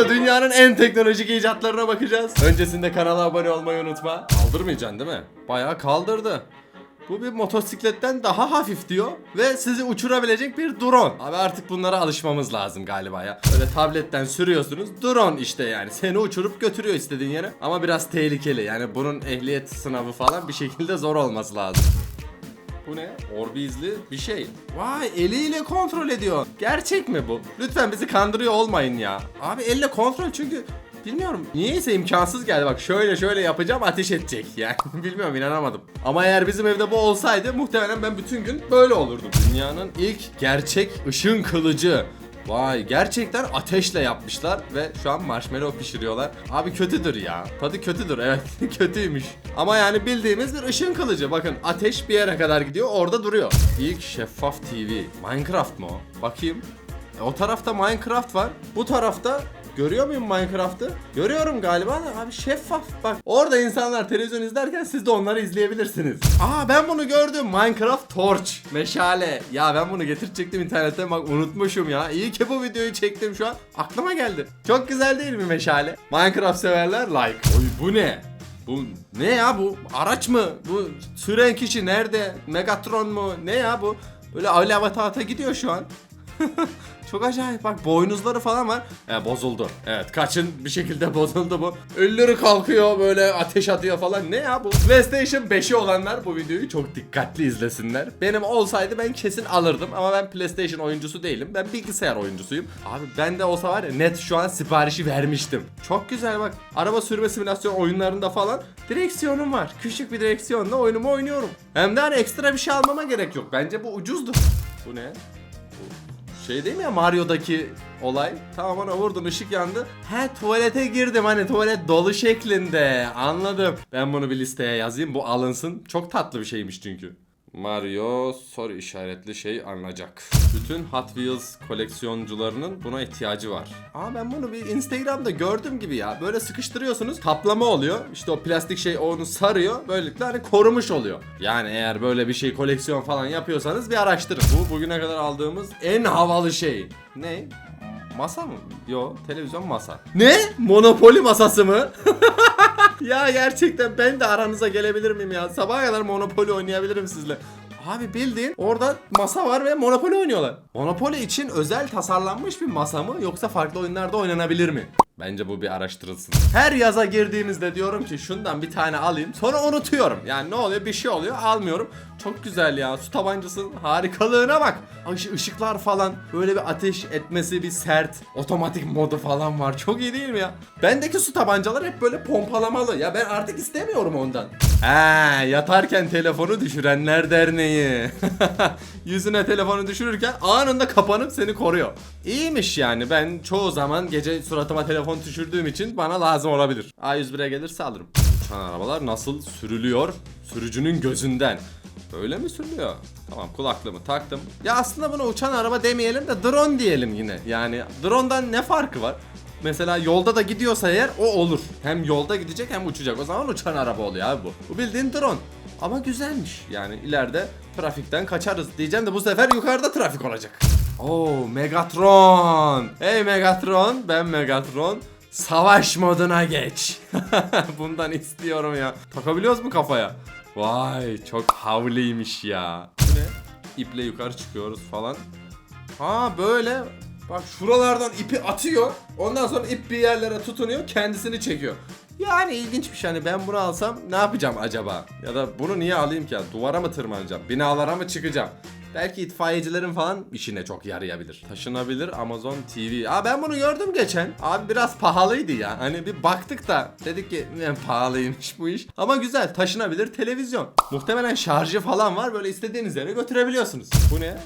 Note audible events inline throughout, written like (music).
Şimdi dünyanın en teknolojik icatlarına bakacağız. Öncesinde kanala abone olmayı unutma. Kaldırmayacaksın değil mi? Bayağı kaldırdı. Bu bir motosikletten daha hafif diyor ve sizi uçurabilecek bir drone. Abi artık bunlara alışmamız lazım galiba ya. Böyle tabletten sürüyorsunuz. Drone işte yani. Seni uçurup götürüyor istediğin yere. Ama biraz tehlikeli. Yani bunun ehliyet sınavı falan bir şekilde zor olması lazım. Bu ne? Orbizli bir şey. Vay eliyle kontrol ediyor. Gerçek mi bu? Lütfen bizi kandırıyor olmayın ya. Abi elle kontrol çünkü bilmiyorum. Niyeyse imkansız geldi. Bak şöyle şöyle yapacağım ateş edecek. (laughs) Yani bilmiyorum inanamadım. Ama eğer bizim evde bu olsaydı muhtemelen ben bütün gün böyle olurdum. Dünyanın ilk gerçek ışın kılıcı. Vay gerçekten ateşle yapmışlar ve şu an marshmallow pişiriyorlar. Abi kötüdür ya. Tadı kötüdür evet (laughs) kötüymüş. Ama yani bildiğimiz bir ışın kılıcı. Bakın ateş bir yere kadar gidiyor orada duruyor. İlk şeffaf TV. Minecraft mı o? Bakayım. E, o tarafta Minecraft var. Bu tarafta Görüyor muyum Minecraft'ı? Görüyorum galiba da abi şeffaf bak. Orada insanlar televizyon izlerken siz de onları izleyebilirsiniz. Aa ben bunu gördüm. Minecraft Torch. Meşale. Ya ben bunu getirecektim internetten bak unutmuşum ya. İyi ki bu videoyu çektim şu an. Aklıma geldi. Çok güzel değil mi meşale? Minecraft severler like. Oy bu ne? Bu ne ya bu? Araç mı? Bu süren kişi nerede? Megatron mu? Ne ya bu? Böyle öyle avatata gidiyor şu an. (laughs) Çok acayip bak boynuzları falan var. E, bozuldu. Evet kaçın bir şekilde (laughs) bozuldu bu. Ölüleri kalkıyor böyle ateş atıyor falan. Ne ya bu? PlayStation 5'i olanlar bu videoyu çok dikkatli izlesinler. Benim olsaydı ben kesin alırdım ama ben PlayStation oyuncusu değilim. Ben bilgisayar oyuncusuyum. Abi ben de olsa var ya net şu an siparişi vermiştim. Çok güzel bak. Araba sürme simülasyon oyunlarında falan direksiyonum var. Küçük bir direksiyonla oyunumu oynuyorum. Hem de hani ekstra bir şey almama gerek yok. Bence bu ucuzdu. Bu ne? Şey değil mi ya Mario'daki olay? Tamam ona vurdun ışık yandı. He tuvalete girdim hani tuvalet dolu şeklinde. Anladım. Ben bunu bir listeye yazayım bu alınsın. Çok tatlı bir şeymiş çünkü. Mario soru işaretli şey alınacak. Bütün Hot Wheels koleksiyoncularının buna ihtiyacı var. Aa ben bunu bir Instagram'da gördüm gibi ya. Böyle sıkıştırıyorsunuz kaplama oluyor. İşte o plastik şey onu sarıyor. Böylelikle hani korumuş oluyor. Yani eğer böyle bir şey koleksiyon falan yapıyorsanız bir araştırın. Bu bugüne kadar aldığımız en havalı şey. Ne? Masa mı? Yo televizyon masa. Ne? Monopoly masası mı? (laughs) ya gerçekten ben de aranıza gelebilir miyim ya? Sabaha kadar Monopoly oynayabilirim sizle. Abi bildiğin orada masa var ve Monopoly oynuyorlar. Monopoly için özel tasarlanmış bir masa mı yoksa farklı oyunlarda oynanabilir mi? Bence bu bir araştırılsın. Her yaza girdiğimizde diyorum ki şundan bir tane alayım. Sonra unutuyorum. Yani ne oluyor? Bir şey oluyor. Almıyorum. Çok güzel ya. Su tabancasının harikalığına bak. Iş- ışıklar falan. Böyle bir ateş etmesi bir sert. Otomatik modu falan var. Çok iyi değil mi ya? Bendeki su tabancalar hep böyle pompalamalı. Ya ben artık istemiyorum ondan. He yatarken telefonu düşürenler derneği. (laughs) Yüzüne telefonu düşürürken anında kapanıp seni koruyor. İyiymiş yani ben çoğu zaman gece suratıma telefon düşürdüğüm için bana lazım olabilir. A101'e gelirse alırım. Uçan arabalar nasıl sürülüyor? Sürücünün gözünden. Öyle mi sürülüyor? Tamam kulaklığımı taktım. Ya aslında buna uçan araba demeyelim de drone diyelim yine. Yani drone'dan ne farkı var? Mesela yolda da gidiyorsa eğer o olur. Hem yolda gidecek hem uçacak. O zaman uçan araba oluyor abi bu. Bu bildiğin drone. Ama güzelmiş. Yani ileride trafikten kaçarız diyeceğim de bu sefer yukarıda trafik olacak. Oo Megatron. Hey Megatron ben Megatron. Savaş moduna geç. (laughs) Bundan istiyorum ya. Takabiliyoruz mu kafaya? Vay çok havliymiş ya. Ne? İple yukarı çıkıyoruz falan. Ha böyle bak şuralardan ipi atıyor. Ondan sonra ip bir yerlere tutunuyor kendisini çekiyor. Yani ilginç bir şey hani ben bunu alsam ne yapacağım acaba? Ya da bunu niye alayım ki? Duvara mı tırmanacağım? Binalara mı çıkacağım? Belki itfaiyecilerin falan işine çok yarayabilir. Taşınabilir Amazon TV. Aa ben bunu gördüm geçen. Abi biraz pahalıydı ya. Hani bir baktık da dedik ki pahalıymış bu iş. Ama güzel taşınabilir televizyon. Muhtemelen şarjı falan var. Böyle istediğiniz yere götürebiliyorsunuz. Bu ne?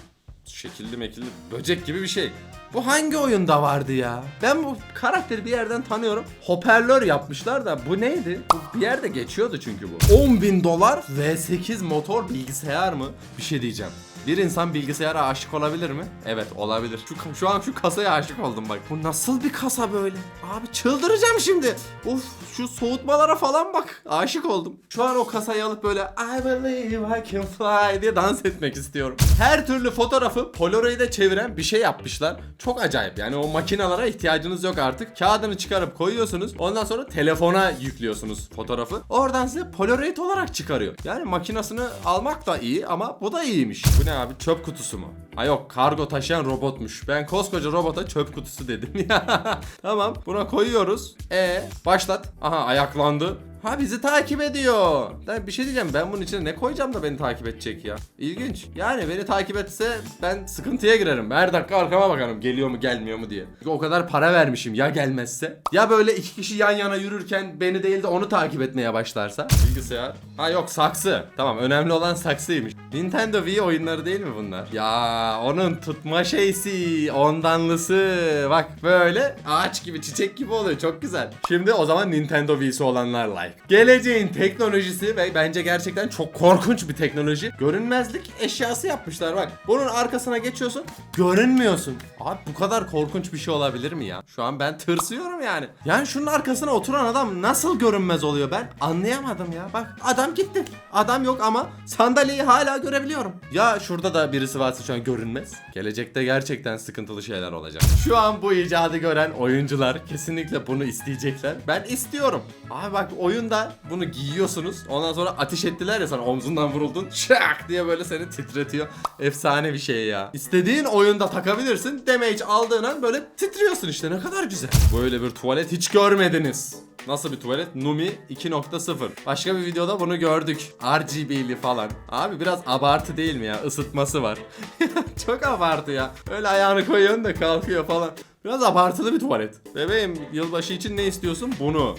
Şekilli mekilli böcek gibi bir şey. Bu hangi oyunda vardı ya? Ben bu karakteri bir yerden tanıyorum. Hoparlör yapmışlar da bu neydi? Bu bir yerde geçiyordu çünkü bu. 10 bin dolar V8 motor bilgisayar mı? Bir şey diyeceğim. Bir insan bilgisayara aşık olabilir mi? Evet olabilir. Şu, şu an şu kasaya aşık oldum bak. Bu nasıl bir kasa böyle? Abi çıldıracağım şimdi. Uf şu soğutmalara falan bak. Aşık oldum. Şu an o kasayı alıp böyle I believe I can fly diye dans etmek istiyorum. Her türlü fotoğrafı Polaroid'e çeviren bir şey yapmışlar. Çok acayip yani o makinalara ihtiyacınız yok artık. Kağıdını çıkarıp koyuyorsunuz. Ondan sonra telefona yüklüyorsunuz fotoğrafı. Oradan size Polaroid olarak çıkarıyor. Yani makinasını almak da iyi ama bu da iyiymiş. Bu ne abi çöp kutusu mu? Ha yok kargo taşıyan robotmuş. Ben koskoca robota çöp kutusu dedim ya. (laughs) tamam buna koyuyoruz. E başlat. Aha ayaklandı. Ha bizi takip ediyor. Ben bir şey diyeceğim ben bunun içine ne koyacağım da beni takip edecek ya. İlginç. Yani beni takip etse ben sıkıntıya girerim. Her dakika arkama bakarım geliyor mu gelmiyor mu diye. Çünkü o kadar para vermişim ya gelmezse. Ya böyle iki kişi yan yana yürürken beni değil de onu takip etmeye başlarsa. Bilgisayar. Ha yok saksı. Tamam önemli olan saksıymış. Nintendo Wii oyunları değil mi bunlar? Ya onun tutma şeysi ondanlısı. Bak böyle ağaç gibi çiçek gibi oluyor çok güzel. Şimdi o zaman Nintendo Wii'si olanlar like. Geleceğin teknolojisi ve bence gerçekten çok korkunç bir teknoloji. Görünmezlik eşyası yapmışlar bak. Bunun arkasına geçiyorsun görünmüyorsun. Abi bu kadar korkunç bir şey olabilir mi ya? Şu an ben tırsıyorum yani. Yani şunun arkasına oturan adam nasıl görünmez oluyor ben anlayamadım ya. Bak adam gitti. Adam yok ama sandalyeyi hala görebiliyorum. Ya şurada da birisi varsa şu an görünmez. Gelecekte gerçekten sıkıntılı şeyler olacak. Şu an bu icadı gören oyuncular kesinlikle bunu isteyecekler. Ben istiyorum. Abi bak oyunda bunu giyiyorsunuz. Ondan sonra ateş ettiler ya sana omzundan vuruldun. Şak diye böyle seni titretiyor. Efsane bir şey ya. İstediğin oyunda takabilirsin. Damage aldığın an böyle titriyorsun işte ne kadar güzel. Böyle bir tuvalet hiç görmediniz. Nasıl bir tuvalet? Numi 2.0. Başka bir videoda bunu gördük. RGB'li falan. Abi biraz abartı değil mi ya? Isıtması var. (laughs) Çok abartı ya. Öyle ayağını koyuyorsun da kalkıyor falan. Biraz abartılı bir tuvalet. Bebeğim yılbaşı için ne istiyorsun? Bunu.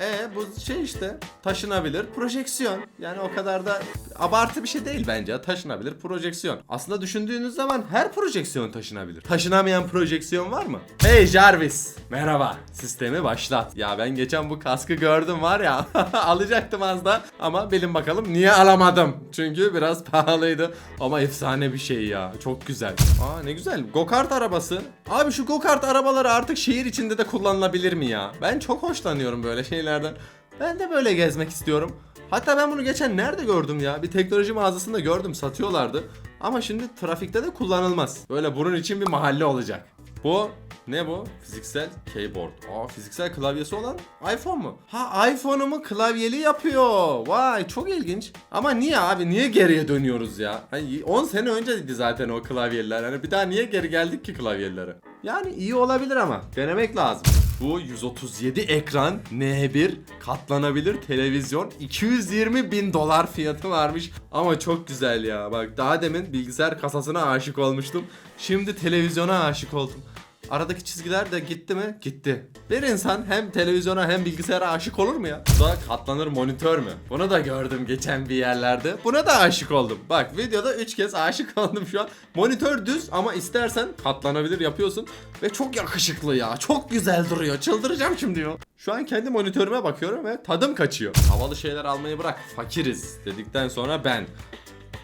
E bu şey işte taşınabilir projeksiyon. Yani o kadar da abartı bir şey değil bence. Taşınabilir projeksiyon. Aslında düşündüğünüz zaman her projeksiyon taşınabilir. Taşınamayan projeksiyon var mı? Hey Jarvis. Merhaba. Sistemi başlat. Ya ben geçen bu kaskı gördüm var ya. (laughs) alacaktım az da. Ama bilin bakalım niye alamadım. Çünkü biraz pahalıydı. Ama efsane bir şey ya. Çok güzel. Aa ne güzel. Go-kart arabası. Abi şu go-kart arabaları artık şehir içinde de kullanılabilir mi ya? Ben çok hoşlanıyorum böyle şeylerden. Ben de böyle gezmek istiyorum. Hatta ben bunu geçen nerede gördüm ya? Bir teknoloji mağazasında gördüm satıyorlardı. Ama şimdi trafikte de kullanılmaz. Böyle bunun için bir mahalle olacak. Bu ne bu? Fiziksel keyboard. Aa fiziksel klavyesi olan iPhone mu? Ha iPhone'umu klavyeli yapıyor. Vay çok ilginç. Ama niye abi? Niye geriye dönüyoruz ya? Hani 10 sene önceydi zaten o klavyeler. Hani bir daha niye geri geldik ki klavyelere? Yani iyi olabilir ama denemek lazım. Bu 137 ekran N1 katlanabilir televizyon. 220 bin dolar fiyatı varmış. Ama çok güzel ya. Bak daha demin bilgisayar kasasına aşık olmuştum. Şimdi televizyona aşık oldum Aradaki çizgiler de gitti mi? Gitti. Bir insan hem televizyona hem bilgisayara aşık olur mu ya? Da katlanır monitör mü? Bunu da gördüm geçen bir yerlerde. Buna da aşık oldum. Bak videoda 3 kez aşık (laughs) oldum şu an. Monitör düz ama istersen katlanabilir yapıyorsun. Ve çok yakışıklı ya. Çok güzel duruyor. Çıldıracağım şimdi ya. Şu an kendi monitörüme bakıyorum ve tadım kaçıyor. Havalı şeyler almayı bırak. Fakiriz dedikten sonra ben.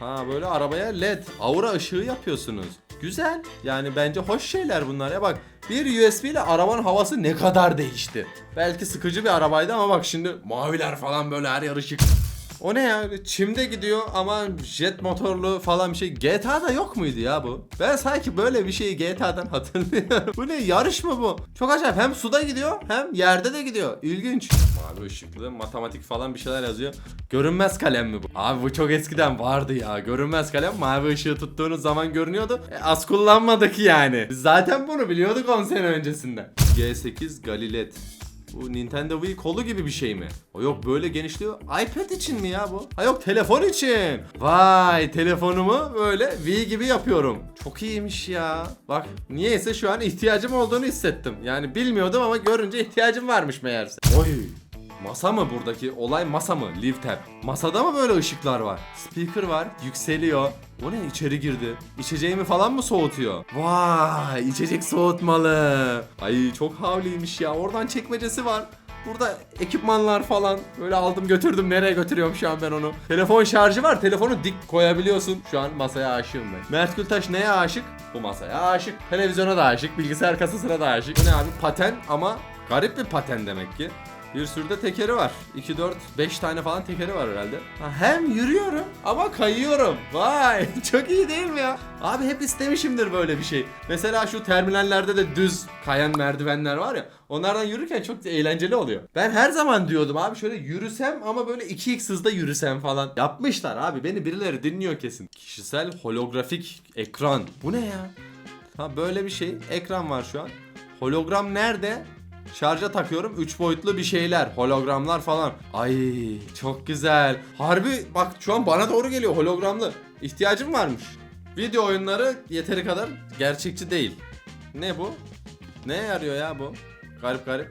Ha böyle arabaya led, aura ışığı yapıyorsunuz. Güzel. Yani bence hoş şeyler bunlar ya bak. Bir USB ile arabanın havası ne kadar değişti. Belki sıkıcı bir arabaydı ama bak şimdi maviler falan böyle her yer ışık. O ne ya? Çimde gidiyor ama jet motorlu falan bir şey. GTA'da yok muydu ya bu? Ben sanki böyle bir şeyi GTA'dan hatırlıyorum. (laughs) bu ne yarış mı bu? Çok acayip. Hem suda gidiyor hem yerde de gidiyor. İlginç. Mavi ışıklı matematik falan bir şeyler yazıyor. Görünmez kalem mi bu? Abi bu çok eskiden vardı ya. Görünmez kalem mavi ışığı tuttuğunuz zaman görünüyordu. E, az kullanmadık yani. Biz zaten bunu biliyorduk 10 sene öncesinden. G8 Galilet. Bu Nintendo Wii kolu gibi bir şey mi? O yok böyle genişliyor. iPad için mi ya bu? Ha yok telefon için. Vay telefonumu böyle Wii gibi yapıyorum. Çok iyiymiş ya. Bak niyeyse şu an ihtiyacım olduğunu hissettim. Yani bilmiyordum ama görünce ihtiyacım varmış meğerse. Oy Masa mı buradaki? Olay masa mı? Live tab. Masada mı böyle ışıklar var? Speaker var. Yükseliyor. O ne içeri girdi? İçeceğimi falan mı soğutuyor? Vay içecek soğutmalı. Ay çok havliymiş ya. Oradan çekmecesi var. Burada ekipmanlar falan böyle aldım götürdüm nereye götürüyorum şu an ben onu. Telefon şarjı var telefonu dik koyabiliyorsun. Şu an masaya aşığım ben. Mert Gültaş neye aşık? Bu masaya aşık. Televizyona da aşık. Bilgisayar kasasına da aşık. Bu ne abi paten ama garip bir paten demek ki. Bir sürü de tekeri var. 2, 4, 5 tane falan tekeri var herhalde. Ha, hem yürüyorum ama kayıyorum. Vay (laughs) çok iyi değil mi ya? Abi hep istemişimdir böyle bir şey. Mesela şu terminallerde de düz kayan merdivenler var ya. Onlardan yürürken çok eğlenceli oluyor. Ben her zaman diyordum abi şöyle yürüsem ama böyle 2x hızda yürüsem falan. Yapmışlar abi beni birileri dinliyor kesin. Kişisel holografik ekran. Bu ne ya? Ha böyle bir şey. Ekran var şu an. Hologram nerede? Şarja takıyorum 3 boyutlu bir şeyler hologramlar falan. Ay çok güzel. Harbi bak şu an bana doğru geliyor hologramlı. İhtiyacım varmış. Video oyunları yeteri kadar gerçekçi değil. Ne bu? Ne yarıyor ya bu? Garip garip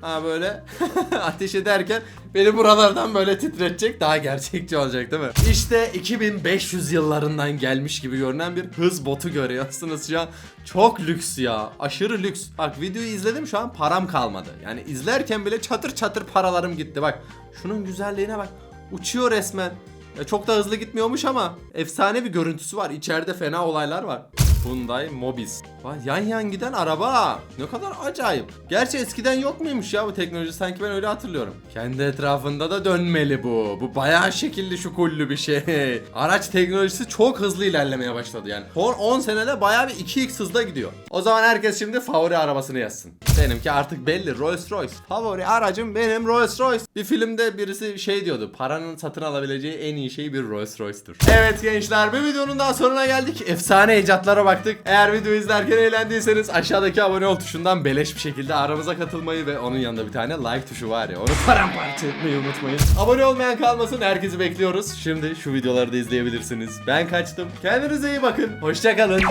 Ha böyle (laughs) ateş ederken beni buralardan böyle titretecek daha gerçekçi olacak değil mi? İşte 2500 yıllarından gelmiş gibi görünen bir hız botu görüyorsunuz (laughs) şu an. Çok lüks ya. Aşırı lüks. Bak videoyu izledim şu an param kalmadı. Yani izlerken bile çatır çatır paralarım gitti. Bak şunun güzelliğine bak. Uçuyor resmen. Ya çok da hızlı gitmiyormuş ama efsane bir görüntüsü var. İçeride fena olaylar var. Hyundai Mobis. Vay yan yan giden araba. Ne kadar acayip. Gerçi eskiden yok muymuş ya bu teknoloji sanki ben öyle hatırlıyorum. Kendi etrafında da dönmeli bu. Bu bayağı şekilli şukullu bir şey. (laughs) Araç teknolojisi çok hızlı ilerlemeye başladı yani. Son 10 senede bayağı bir 2x hızda gidiyor. O zaman herkes şimdi favori arabasını yazsın. Benimki artık belli Rolls Royce. Favori aracım benim Rolls Royce. Bir filmde birisi şey diyordu. Paranın satın alabileceği en iyi şey bir Rolls Royce'tur. Evet gençler bir videonun daha sonuna geldik. Efsane icatlara baktık. Eğer videoyu izlerken eğlendiyseniz aşağıdaki abone ol tuşundan beleş bir şekilde aramıza katılmayı ve onun yanında bir tane like tuşu var ya onu paramparça etmeyi unutmayın. Abone olmayan kalmasın herkesi bekliyoruz. Şimdi şu videoları da izleyebilirsiniz. Ben kaçtım. Kendinize iyi bakın. Hoşçakalın.